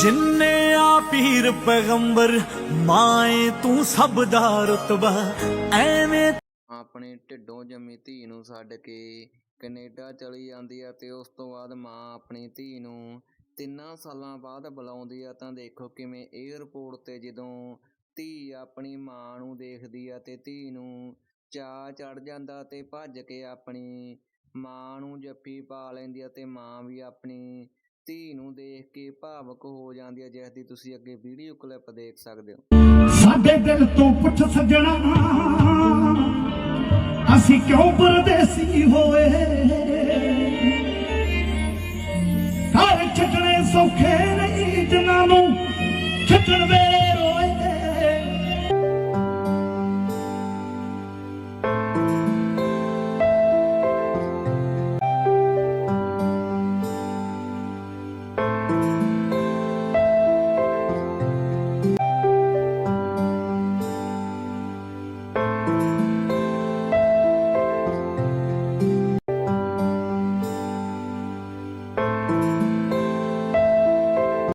ਜਿੰਨੇ ਆ ਪੀਰ ਪੈਗੰਬਰ ਮਾਏ ਤੂੰ ਸਭ ਦਾ ਰਤਬਾ। ਐਵੇਂ ਆਪਣੇ ਢਿੱਡੋਂ ਜੰਮੀ ਧੀ ਨੂੰ ਛੱਡ ਕੇ ਕੈਨੇਡਾ ਚਲੀ ਜਾਂਦੀ ਆ ਤੇ ਉਸ ਤੋਂ ਬਾਅਦ ਮਾਂ ਆਪਣੀ ਧੀ ਨੂੰ ਤਿੰਨਾਂ ਸਾਲਾਂ ਬਾਅਦ ਬੁਲਾਉਂਦੀ ਆ। ਤਾਂ ਦੇਖੋ ਕਿਵੇਂ 에ਅਰਪੋਰਟ ਤੇ ਜਦੋਂ ਧੀ ਆਪਣੀ ਮਾਂ ਨੂੰ ਦੇਖਦੀ ਆ ਤੇ ਧੀ ਨੂੰ ਚਾ ਚੜ ਜਾਂਦਾ ਤੇ ਭੱਜ ਕੇ ਆਪਣੀ ਮਾਂ ਨੂੰ ਜੱਫੀ ਪਾ ਲੈਂਦੀ ਆ ਤੇ ਮਾਂ ਵੀ ਆਪਣੀ ਧੀ ਨੂੰ ਦੇਖ ਕੇ ਭਾਵਕ ਹੋ ਜਾਂਦੀ ਆ ਜਿਸ ਦੀ ਤੁਸੀਂ ਅੱਗੇ ਵੀਡੀਓ ਕਲਿੱਪ ਦੇਖ ਸਕਦੇ ਹੋ। ਸਾਡੇ ਦਿਲ ਤੋਂ ਪੁੱਛ ਸੱਜਣਾ, ਅਸੀਂ ਕਿਉਂ ਪਰਦੇਸੀ ਹੋਏ? ਘਰ ਛੱਡਣੇ ਸੌਖੇ ਨਹੀਂ ਜਿਨ੍ਹਾਂ ਨੂੰ ਛੱਡਣ ਵੇਲੇ।